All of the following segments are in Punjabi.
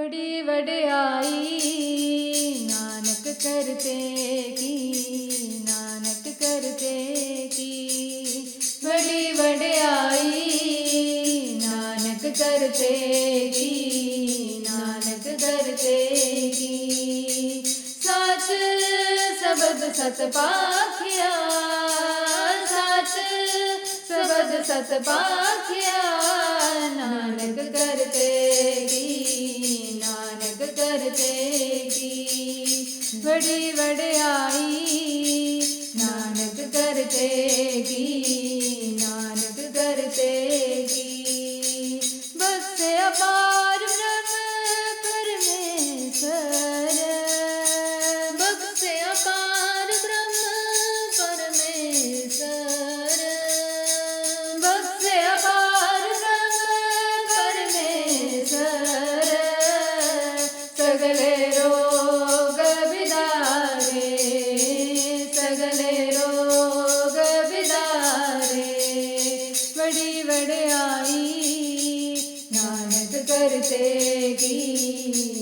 ਬੜੀ ਵਡਿਆਈ, ਨਾਨਕ ਕਰਤੇ ਕੀ, ਨਾਨਕ ਕਰਤੇ ਕੀ। ਬੜੀ ਵਡਿਆਈ, ਨਾਨਕ ਕਰਤੇ ਕੀ, ਨਾਨਕ ਕਰਤੇ ਕੀ। ਸਚ ਸਬਦ ਸਤ ਪਾਖਿਆ, ਸਚ ਸਬਦ ਸਤ ਪਾਖਿਆ ਨਾਨਕ ਕਰਤੇ ਕੀ ਨਾਨਕ ਕਰਤੇ ਕੀ। ਬੜੀ ਵਡਿਆਈ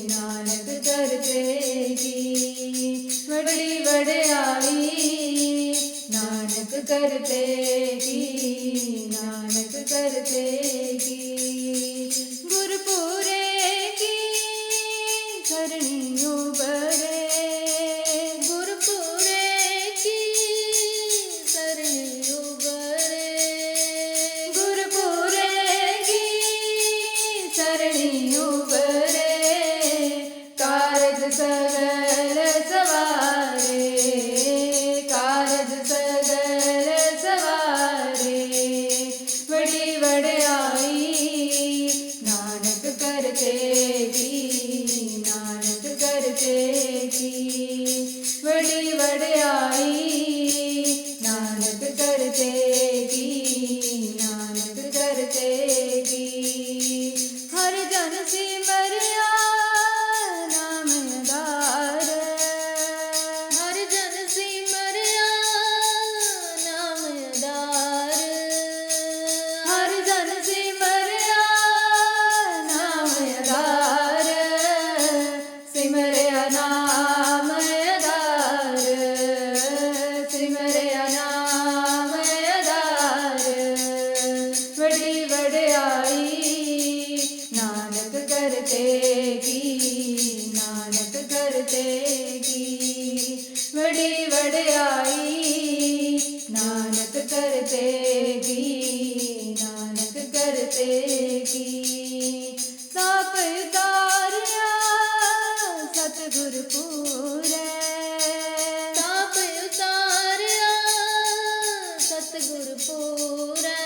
ਨਾਨਕ ਕਰਤੇ ਕੀ ਬੜੀ ਵਡਿਆਈ ਨਾਨਕ ਕਰਤੇ ਕੀ ਨਾਨਕ ਕਰਤੇ ਕਰਤੇ ਕੀ ਹਰ ਜਨ ਸਿਮਰਿਆ ਬੜੀ ਵਡਿਆਈ, ਨਾਨਕ ਕਰਤੇ ਨਾਨਕ ਕਰਤੇ ਕੀ ਸਾਪ ਸਤਿਗੁਰ ਪੂਰੇ। ਸਾਪ ਉਤਾਰਿਆ, ਸਤਿਗੁਰ ਪੂਰੇ।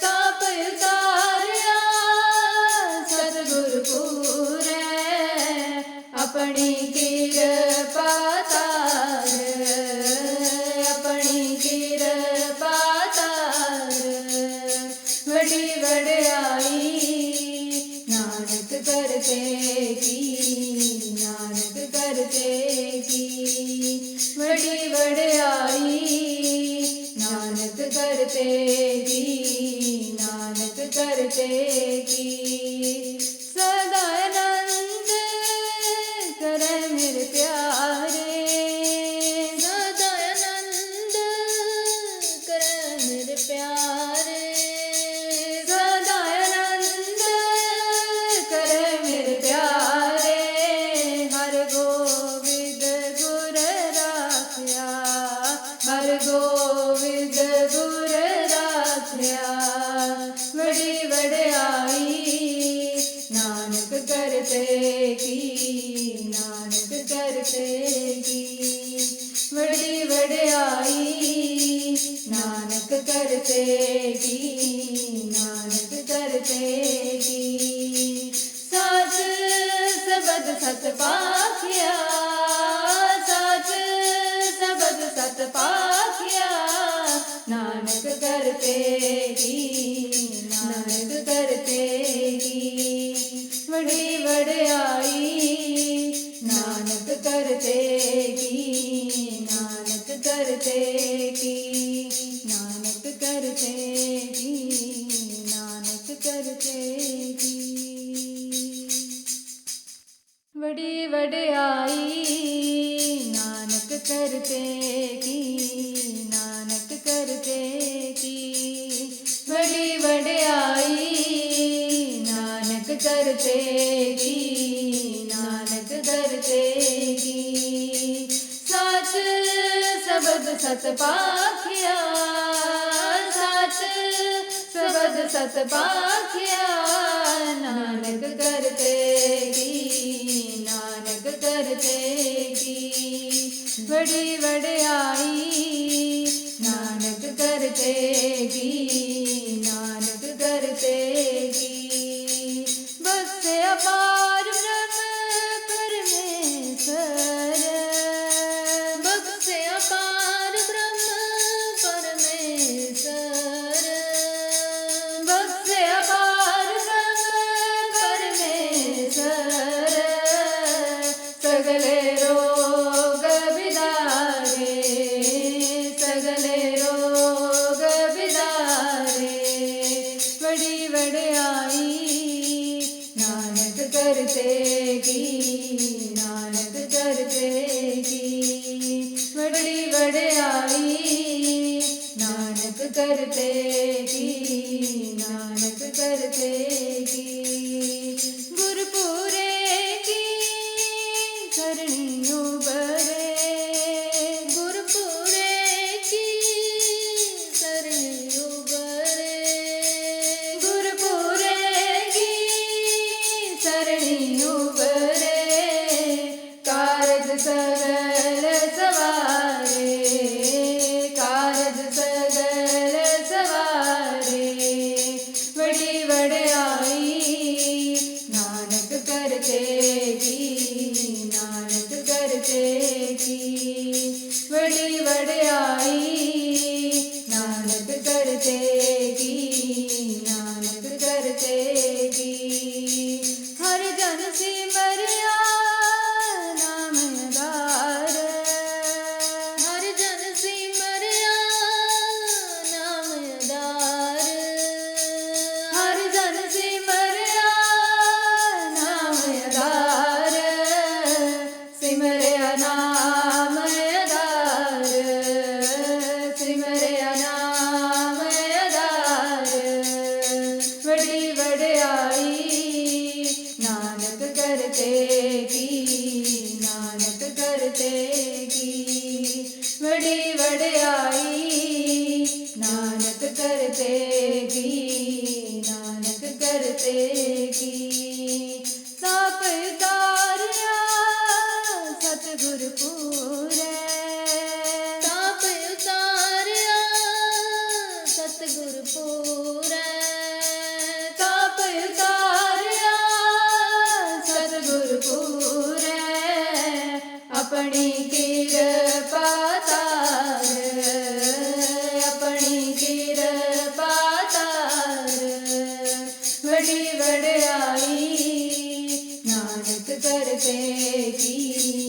ਸਾਪ ਉਤਾਰਿਆ, ਸਤਿਗੁਰ ਪੂਰੇ। ਆਪਣੀ ਕਿਰਪਾ ਬੜੀ ਨਾਨਕ ਕਰਤੇ ਕੀ ਹਰ ਗੋਬਿੰਦ ਗੁਰ ਰਾਖਿਆ ਬੜੀ ਵਡਿਆਈ ਨਾਨਕ ਕਰਤੇ ਕੀ ਨਾਨਕ ਕਰਤੇ ਕੀ ਬੜੀ ਵਡਿਆਈ ਨਾਨਕ ਕਰਤੇ ਕੀ ते वडी वडे आई नानकी ननकी ननकरते नी वडी वडे आनकी ਕਰੇਗੀ ਨਾਨਕ ਦਰਜੇਗੀ ਸਚ ਸਬਦ ਸਤ ਪਾਖਿਆ। ਸਚ ਸਬਦ ਸਤ ਪਾਖਿਆ। ਨਾਨਕ ਕਰਤੇਗੀ ਨਾਨਕ ਕਰਤੇਗੀ ਬੜੀ ਵਡਿਆਈ, ਨਾਨਕ ਕਰਤੇਗੀ perder. free. ਪਵੇਗੀ ਸਭ ਦਾਰਿਆ ਸਤਿਗੁਰ ਪੂਰੇ। ਸਭ ਉਤਾਰਿਆ ਸਤਿਗੁਰ ਪੂਰੇ। करते की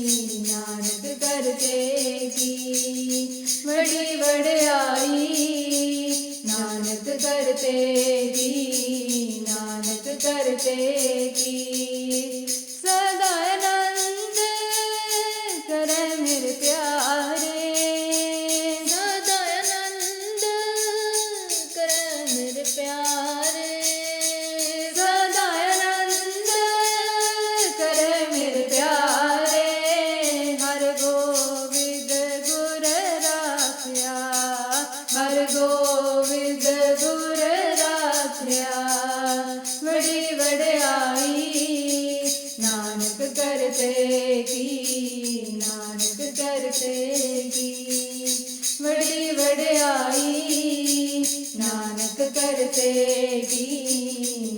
ਨਾਨਕ ਕਰਤੇਗੀ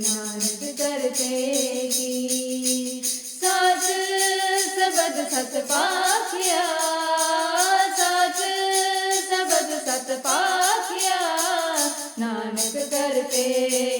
ਨਾਨਕ ਕਰਤੇਗੀ ਸਾਚ ਸਬਦ ਸਤ ਪਾਖਿਆ ਸਾਚ ਸਬਦ ਸਤ ਪਾਖਿਆ ਨਾਨਕ ਕਰਤੇ